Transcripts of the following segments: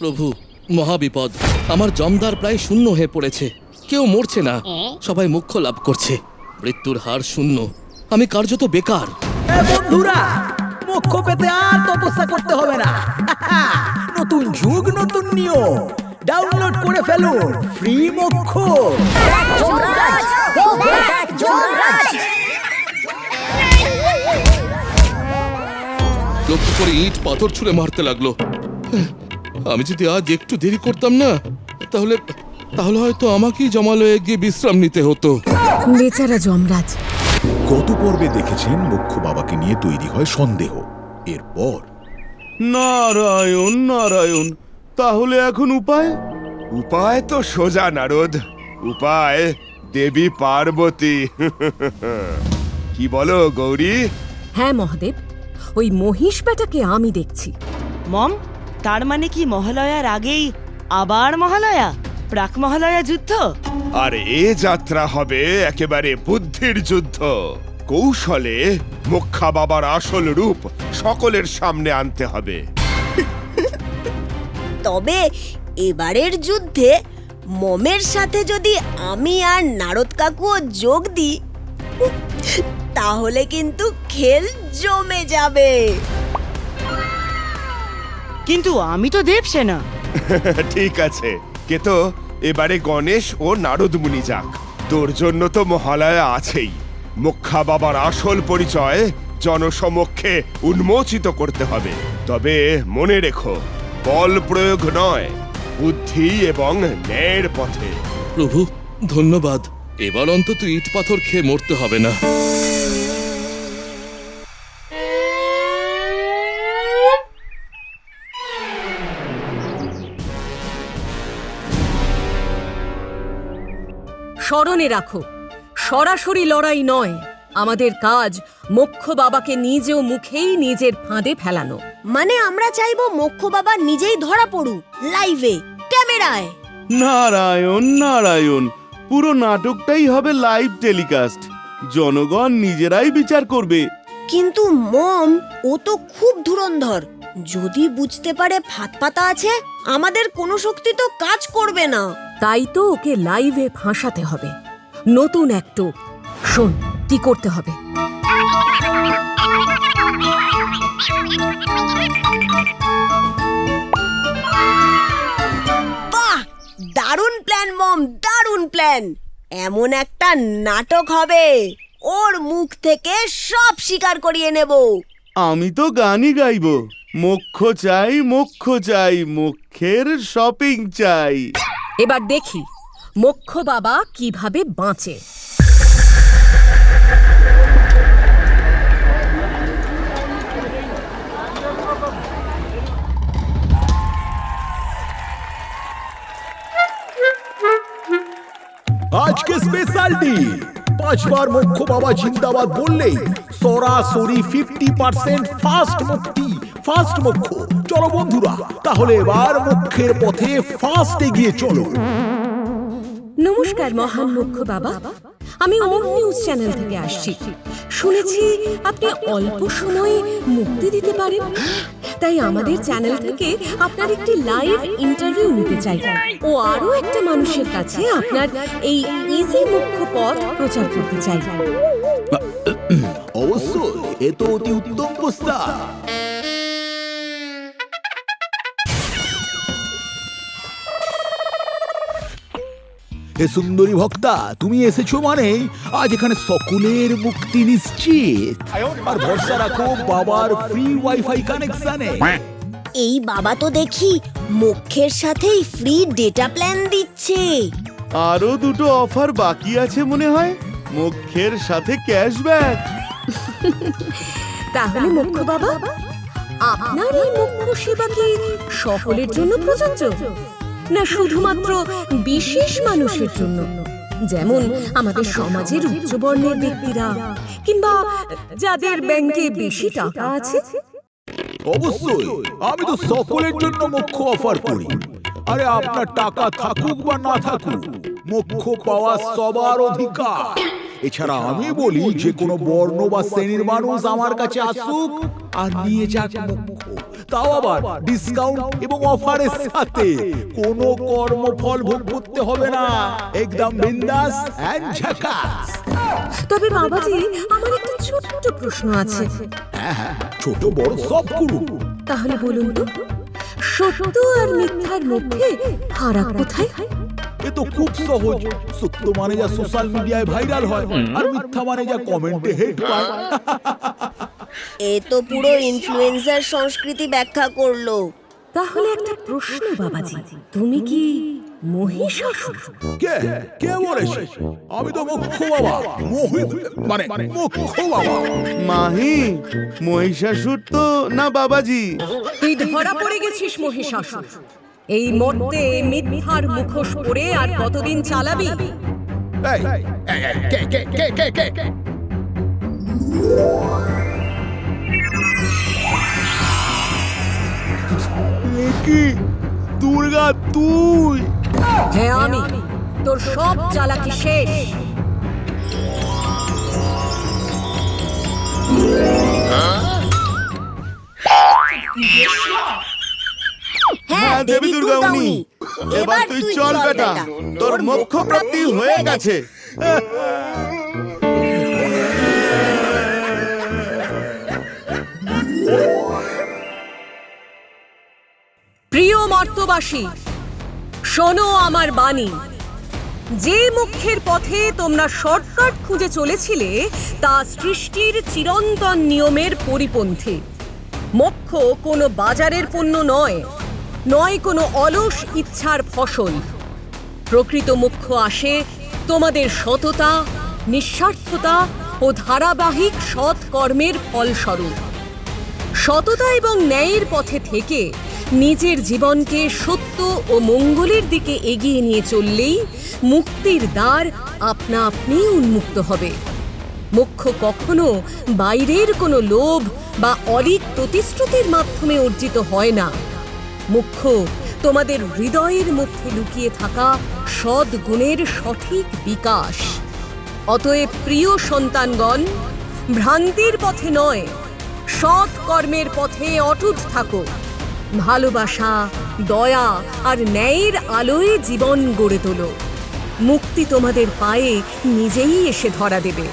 প্রভু মহাবিপদ। আমার জমদার প্রায় শূন্য হয়ে পড়েছে। কেউ মরছে না। সবাই মুখ্য লাভ করছে। মৃত্যুর হার শূন্য। আমি কার্যত বেকার। বন্ধুরা মোক্ষ পেতে আর তপস্যা করতে হবে না। নতুন যুগ নতুন নিয়ম। ডাউনলোড করে ফেলুন। ফ্রি মোক্ষ। লক্ষ্য করে ইট পাথর ছুঁড়ে মারতে লাগল। আমি যদি আজ একটু দেরি করতাম না তাহলে তাহলে হয়তো আমাকেই জমালয়ে গিয়ে বিশ্রাম নিতে হতো। বেচারা যমরাজ। গত পর্বে দেখেছেন মুখ্য বাবাকে নিয়ে তৈরি হয় সন্দেহ। এরপর? নারায়ণ নারায়ণ তাহলে এখন উপায়? উপায় তো সোজা নারদ। উপায় দেবী পার্বতী। কি বলো গৌরী? হ্যাঁ মহাদেব। ওই মহিষ বেটাকে আমি দেখছি। মম তার মানে কি মহালয়ার আগেই আবার মহালয়া? প্রাক মহালয়া যুদ্ধ? আর এ যাত্রা হবে একেবারে বুদ্ধির যুদ্ধ। কৌশলে মুখ্যা বাবার আসল রূপ সকলের সামনে আনতে হবে। তবে এবারের যুদ্ধে মমের সাথে যদি আমি আর নারদ কাকুও যোগ দিই তাহলে কিন্তু খেল জমে যাবে। কিন্তু আমি তো দেবসেনা। ঠিক আছে। কে তো এবারে গণেশ ও নারদ মুনি যাক। তোর জন্য তো মহালয়া আছেই। মুখ্যা বাবার আসল পরিচয় জনসমক্ষে উন্মোচিত করতে হবে। তবে মনে রেখো বল প্রয়োগ নয় বুদ্ধি এবং ন্যায়ের পথে। প্রভু ধন্যবাদ। এবার অন্তত ইট পাথর খেয়ে মরতে হবে না। স্মরণে রাখো সরাসরি লড়াই নয় আমাদের কাজ মোক্ষ বাবাকে নিজ মুখেই নিজের ফাঁদে ফেলানো। মানে আমরা চাইব মোক্ষ বাবা নিজেই ধরা পড়ুক লাইভে ক্যামেরায়। নারায়ণ নারায়ণ পুরো নাটকটাই হবে লাইভ টেলিকাস্ট। জনগণ নিজেরাই বিচার করবে। কিন্তু মম ও তো খুব ধুরন্ধর। যদি বুঝতে পারে ফাঁদ পাতা আছে আমাদের কোনো শক্তি তো কাজ করবে না। তাই তো ওকে লাইভে ফাঁসাতে হবে। নতুন একটু। শোন কি করতে হবে? বাহ দারুণ প্ল্যান মম দারুণ প্ল্যান এমন একটা নাটক হবে। ওর মুখ থেকে সব স্বীকার করিয়ে নেব। আমি তো গানই গাইবো। মোক্ষ চাই মোক্ষ চাই মোক্ষের শপিং চাই। এবার দেখি মোক্ষ বাবা কীভাবে বাঁচে। আজকে স্পেশাল ডিল পাঁচবার মুখ্য বাবা জিন্দাবাদ বললেই সরাসরি ফিফটি পার্সেন্ট ফাস্ট মুক্তি। ফাস্ট মুখ্য চলো বন্ধুরা তাহলে এবার মুখ্যের পথে ফাস্ট এগিয়ে চলো। নমস্কার মহান মুখ্য বাবা আমি ওম নিউজ চ্যানেল থেকে আসছি। শুনেছি আপনি অল্প সময়ে মুক্তি দিতে পারেন। তাই আমাদের চ্যানেল থেকে আপনার একটি লাইভ ইন্টারভিউ নিতে চাই। ও আরও একটা মানুষের কাছে আপনার এই ইজি মুখ্য পথ প্রচার করতে চাই। অবশ্যই এ তো অতি উত্তম প্রস্তাব। হে সুন্দরী ভক্তা তুমি এসেছ মানে? আজ এখানে সকলের মুক্তি নিশ্চিত। আর ভরসা রাখো বাবার ফ্রি ওয়াইফাই কানেকশনে এই বাবা তো দেখি মুখের সাথেই ফ্রি ডেটা প্ল্যান দিচ্ছে। আরও দুটো অফার বাকি আছে মনে হয়। মোক্ষের সাথে ক্যাশব্যাক তাহলে মুখ্য বাবা আপনার এই মুখ্য সেবা কি সকলের জন্য প্রযোজ্য। না শুধুমাত্র বিশেষ মানুষের জন্য। যেমন আমাদের সমাজের উচ্চবর্ণের ব্যক্তিরা কিংবা যাদের ব্যাংকে বেশি টাকা আছে। অবশ্যই আমি তো সকলের জন্য মুখ্য অফার করি। আরে আপনার টাকা থাকুক বা না থাকুক মুখ্য পাওয়া সবার অধিকার। এছাড়া আমি বলি যে কোনো বর্ণ বা শ্রেণির মানুষ আমার কাছে আসুক আর নিয়ে যাক মুখ্য তাও আবার ডিসকাউন্ট এবং অফারের সাথে কোনো কর্মফল ভোগ করতে হবে না। একদম বিন্দাস এন্ড ঝাকাস তবে বাবাজি আমার একটা ছোট্ট প্রশ্ন আছে। ছোট বড় সব করুন তাহলে বলুন তো সত্য আর মিথ্যার মধ্যে ফারাক কোথায়? এ তো খুব সহজ। সত্য মানে যা সোশ্যাল মিডিয়ায় ভাইরাল হয় আর মিথ্যা মানে যা কমেন্টে হেড পায়। এ তো পুরো ইনফ্লুয়েন্সার সংস্কৃতি ব্যাখ্যা করল। তাহলে একটা প্রশ্ন বাবাজি। তুমি কি মহিষাসুর কে? কে বলেছে আমি তো মুখ্য বাবা। মহি মানে মুখ্য বাবা। মাহি মহিষাসুর তো না বাবাজি? তুই ধরা পড়ে গেছিস মহিষাসুর এই মর্তে মিথ্যার মুখোশ পরে আর কতদিন চালাবি? এই, কে কে কে কে কে? কে? দুর্গা তুই। হ্যাঁ আমি তোর সব চালাকি শেষ। হ্যাঁ দেবী দুর্গা উনি। এবার তুই চল বেটা তোর মোক্ষ প্রাপ্তি হয়ে গেছে। প্রিয় মর্তবাসী, শোনো আমার বাণী। যে মুখ্যের পথে তোমরা শর্টকাট খুঁজে চলেছিলে, তা সৃষ্টির চিরন্তন নিয়মের পরিপন্থী। মোক্ষ কোনো বাজারের পণ্য নয় নয় কোনো অলস ইচ্ছার ফসল। প্রকৃত মুখ্য আসে তোমাদের সততা, নিঃস্বার্থতা ও ধারাবাহিক সৎ কর্মের ফলস্বরূপ। সততা এবং ন্যায়ের পথে থেকে নিজের জীবনকে সত্য ও মঙ্গলের দিকে এগিয়ে নিয়ে চললেই মুক্তির দ্বার আপনা আপনি উন্মুক্ত হবে। মোক্ষ কখনো বাইরের কোনো লোভ বা অলিক প্রতিশ্রুতির মাধ্যমে অর্জিত হয় না। মুখ্য তোমাদের হৃদয়ের মধ্যে লুকিয়ে থাকা সদ্গুণের সঠিক বিকাশ। অতএব প্রিয় সন্তানগণ, ভ্রান্তির পথে নয় সৎ কর্মের পথে অটুট থাকো। ভালোবাসা, দয়া আর ন্যায়ের আলোয় জীবন গড়ে তোলো। মুক্তি তোমাদের পায়ে নিজেই এসে ধরা দেবে।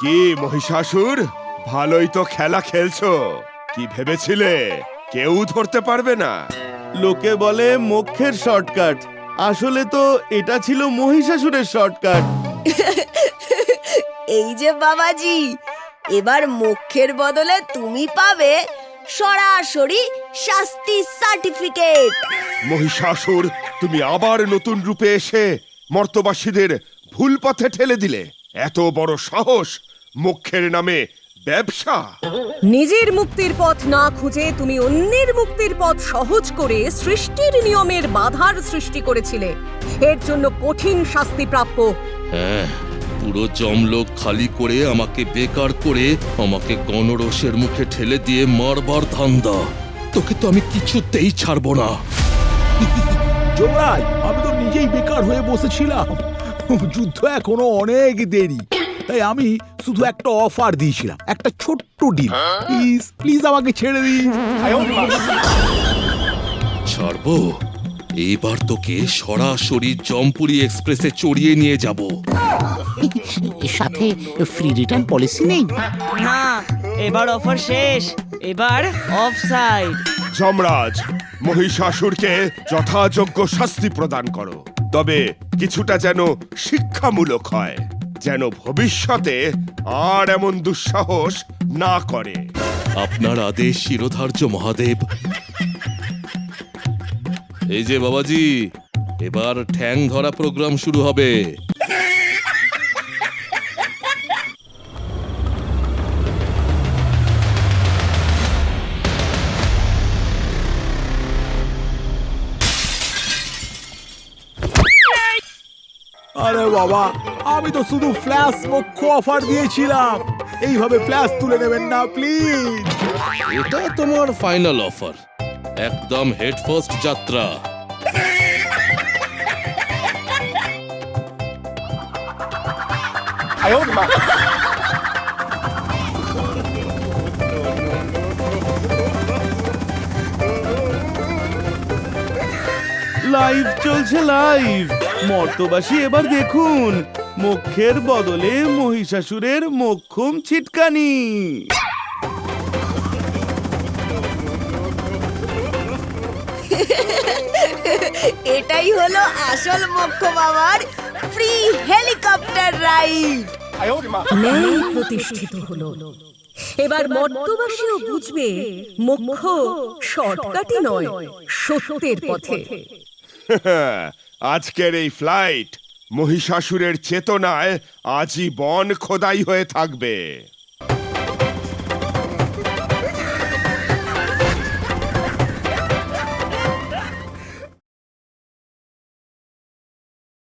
কি মহিষাসুর? ভালোই তো খেলা খেলছো। কি ভেবেছিলে? কেউ ধরতে পারবে না। লোকে বলে মোক্ষের শর্টকাট। আসলে তো এটা ছিল মহিষাসুরের শর্টকাট। এই যে বাবাজি এবার মুখের বদলে তুমি পাবে সরাসরি শাস্তি সার্টিফিকেট। মহিষাসুর তুমি আবার নতুন রূপে এসে মর্তবাসীদের ভুল পথে ঠেলে দিলে। এত বড় সাহস মুখ্যের নামে ব্যবসা। নিজের মুক্তির পথ না খুঁজে তুমি অন্যের মুক্তির পথ সহজ করে সৃষ্টির নিয়মের বাধার সৃষ্টি করেছিলে। এর জন্য কঠিন শাস্তি প্রাপ্য। হ্যাঁ পুরো জমলোক খালি করে আমাকে বেকার করে আমাকে গণরসের মুখে ঠেলে দিয়ে মারবার ধান্দা। তোকে তো আমি কিছুতেই ছাড়বো না। যমরাজ আমি তো নিজেই বেকার হয়ে বসেছিলাম। যুদ্ধ এখনও অনেক দেরি। তাই আমি শুধু একটা অফার দিয়েছিলাম একটা ছোট্ট ডিল প্লিজ প্লিজ আমাকে ছেড়ে দিন। ছাড়বো? এইবার তোকে সরাসরি জমপুরি এক্সপ্রেসে চড়িয়ে নিয়ে যাব। এর সাথে ফ্রি রিটার্ন পলিসি নেই? না এবার অফার শেষ এবার অফ সাইড যমরাজ মহিষাসুরকে যথাযোগ্য শাস্তি প্রদান করো তবে কিছুটা যেন শিক্ষামূলক হয়। যেন ভবিষ্যতে আর এমন দুঃসাহস না করে। আপনার আদেশ শিরোধার্য মহাদেব। এই যে বাবাজি এবার ঠ্যাং ধরা প্রোগ্রাম শুরু হবে। আরে বাবা আমি তো শুধু ফ্ল্যাশ মুখ্য অফার দিয়েছিলাম। এইভাবে ফ্ল্যাশ তুলে নেবেন না প্লিজ এটা তোমার ফাইনাল অফার একদম হেড ফার্স্ট যাত্রা। লাইভ চলছে লাইভ মর্তবাসী এবার দেখুন। মুখের বদলে মহিষাসুরের মোক্ষম ছিটকানি। এটাই হলো আসল মক্ষ বাবার ফ্রি হেলিকপ্টার রাইড ন্যায় প্রতিষ্ঠিত হলো। এবার মর্তবাসীও বুঝবে মোক্ষ শর্টকাটই নয় সত্যের পথে। আজকের এই ফ্লাইট মহিষাসুরের চেতনায় আজীবন খোদাই হয়ে থাকবে।